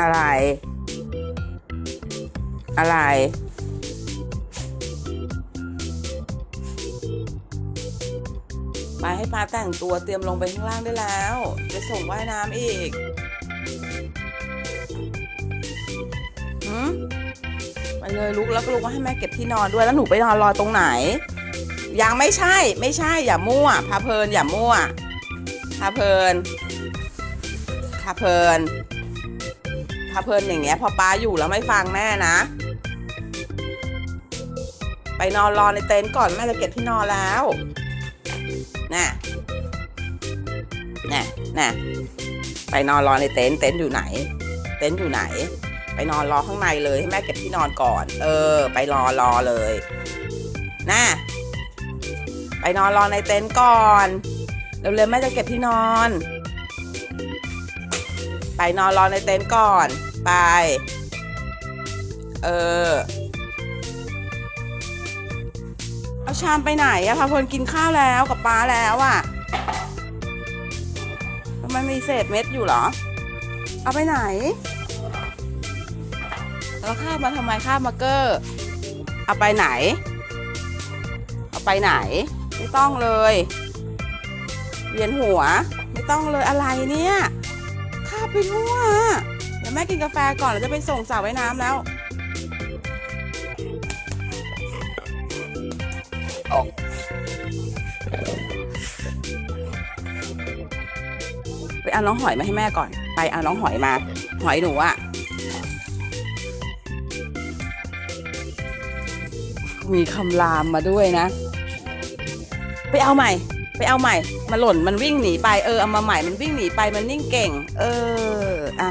อะไร อะไรไปให้ปาแต่งตัวเตรียมลงไปข้างล่างได้แล้ว จะส่งว่ายน้ำอีกหืมไปเลยลุกแล้วก็ลุกมาให้แม่เก็บที่นอนด้วยแล้วหนูไปนอนรอตรงไหน ยังไม่ใช่ ไม่ใช่ อย่ามั่ว พาเพลินอย่ามั่ว พาเพลินพาเพลิน พาเพลินอย่างเงี้ยพอป้าอยู่แล้วไม่ฟังแม่นะ ไปนอนรอในเต็นท์ก่อนแม่จะเก็บที่นอนแล้วน่ะน่ะน่ะไปนอนรอในเต็นท์เต็นท์อยู่ไหน เต็นท์อยู่ไหน ไปนอนรอข้างในเลยให้แม่เก็บที่นอนก่อน เออ ไปรอรอเลยน่ะไปนอนรอในเต็นท์ก่อนเร็วๆแม่จะเก็บที่นอน ไปนอนรอในเต็นท์ก่อน ไป เออ เอาชามไปไหนอะพาพลกินข้าวแล้วกับป้าแล้วอะทำไมมีเศษเม็ดอยู่เหรอ เอาไปไหน แล้วคามาทำไมคามาเกอร์เอาไปไหน เอาไปไหน ไม่ต้องเลย เวียนหัว ไม่ต้องเลยอะไรเนี่ย ข้าไปทั่วเดี๋ยวแม่กินกาแฟก่อนแล้วจะไปส่งสาวไว้น้ำแล้ว ไปเอาน้องหอยมาให้แม่ก่อน ไปเอาน้องหอยมา หอยหนูอะมีคำรามมาด้วยนะ ไปเอาใหม่ ไปเอาใหม่ มาหล่นมันวิ่งหนีไปเออเอามาใหม่มันวิ่งหนีไปมันนิ่งเก่ง เอออะ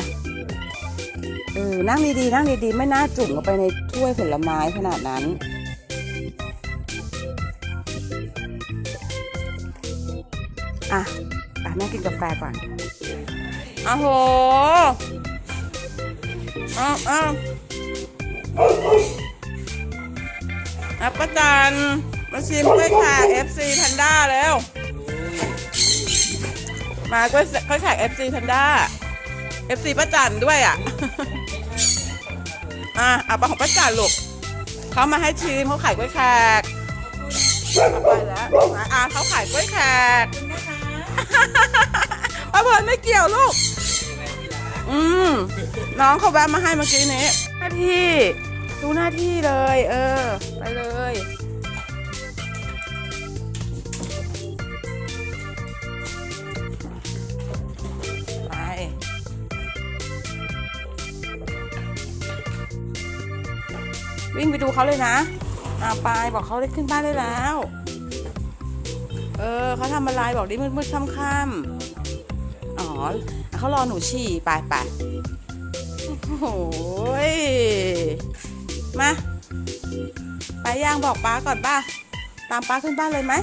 เออนั่งดีๆนั่งดีๆไม่น่าจุ่มลงไปในถ้วยผลไม้ขนาดนั้นอะไปแม่กินกาแฟก่อนอ้าโหอ้าวอ้าวอัปปะจันมาชิมกล้วยแขก FC แพนด้าแล้ว มากล้วยกล้วยแขก FC แพนด้า FC ป้าจันด้วยอะ อะเอาไปของป้าจันลูกเขามาให้ชิมเขาขายกล้วยแขกเอาไปแล้วอะเขาขายกล้วยแขกป้าเพลินไม่เกี่ยวลูก อืมน้องเขาแวะมาให้เมื่อกี้นี้หน้าที่ ดูหน้าที่เลย เออ ไปเลย วิ่งไปดูเขาเลยนะอาไปบอกเขาได้ขึ้นบ้านได้แล้ว เออเขาทำอะไรบอกดิมืดมืดค่ำๆอ๋อเขารอหนูฉี่ไปไปโอ้ยมาไปย่างบอกป้าก่อนป้าตามป้าขึ้นบ้านเลยไหม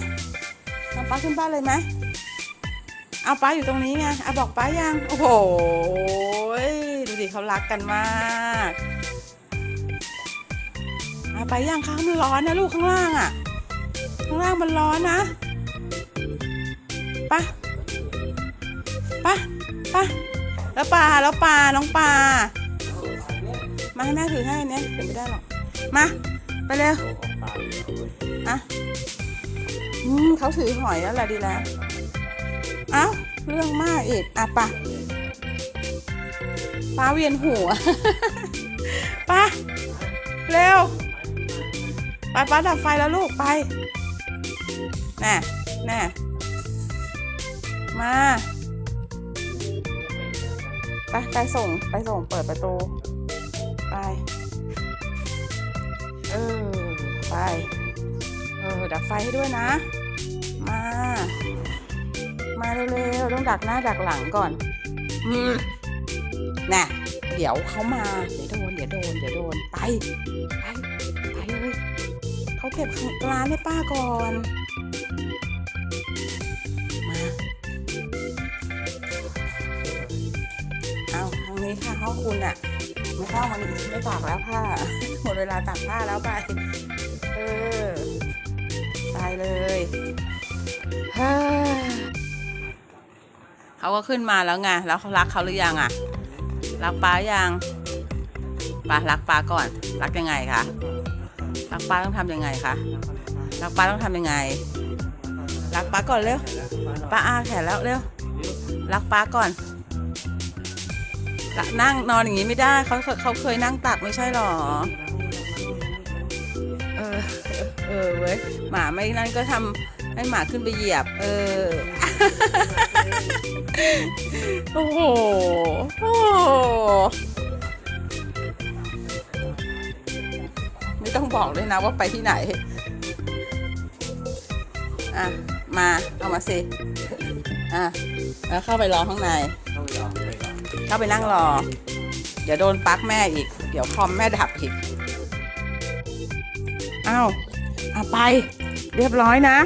ตามป้าขึ้นบ้านเลยไหมเอาป้าอยู่ตรงนี้ไงเอาบอกป้ายังโอ้โหดูดิเขารักกันมากาไปย่างข้างมันร้อนนะลูกข้างล่างอะ ข้างล่างมันร้อนนะปะปะปะแล้วปลาแล้วปลาน้องปลามาให้แม่ถือให้เนี่ยถือไม่ได้หรอกมาไปเร็วอะอืมเขาถือหอยแล้วแหละดีแล้วเอ้าเรื่องมากอีกอะปะปลาเวียนหัว ไปป้าดับไฟแล้วลูกไปน่แน่มาไปไปส่งไปส่งเปิดประตู ไป เออ ไป เออ ดับไฟให้ด้วยนะ มา มาเร็วๆต้องดักหน้าดักหลังก่อน อืมน่ะ เดี๋ยวเขามา เดี๋ยวโดน เดี๋ยวโดน เดี๋ยวโดน ไป ไป เก็บร้านให้ป้าก่อน มาเอาทางนี้ค่ะห้องคุณอะไม่ต้องวันนี้ไม่ตากแล้วผ้าหมดเวลาตากผ้าแล้วไป เออ ตายเลยฮ้อเขาก็ขึ้นมาแล้วไง แล้วเขารักเขาหรือยังอะรักป้ายังป้ารักป้าก่อน รักยังไงคะ รักป้าต้องทำยังไงคะรักป้าต้องทำยังไงรักป้าก่อนเร็วป้าอาแขนแล้วเร็วรักป้าก่อนรักนั่งนอนอย่างนี้ไม่ได้เขาเขาเขาเคยนั่งตักไม่ใช่หรอเออเออเว้ยหมาไม่นั่นก็ทำให้หมาขึ้นไปเหยียบ เออโอ้โหโอ้ ต้องบอกเลยนะว่าไปที่ไหน อะ มาเอามาสิอะแล้วเข้าไปรอข้างในเข้าไปนั่งรอ เดี๋ยวโดนปลั๊กแม่อีก เดี๋ยวคอมแม่ดับอีกอ้าวอะไป เรียบร้อยนะ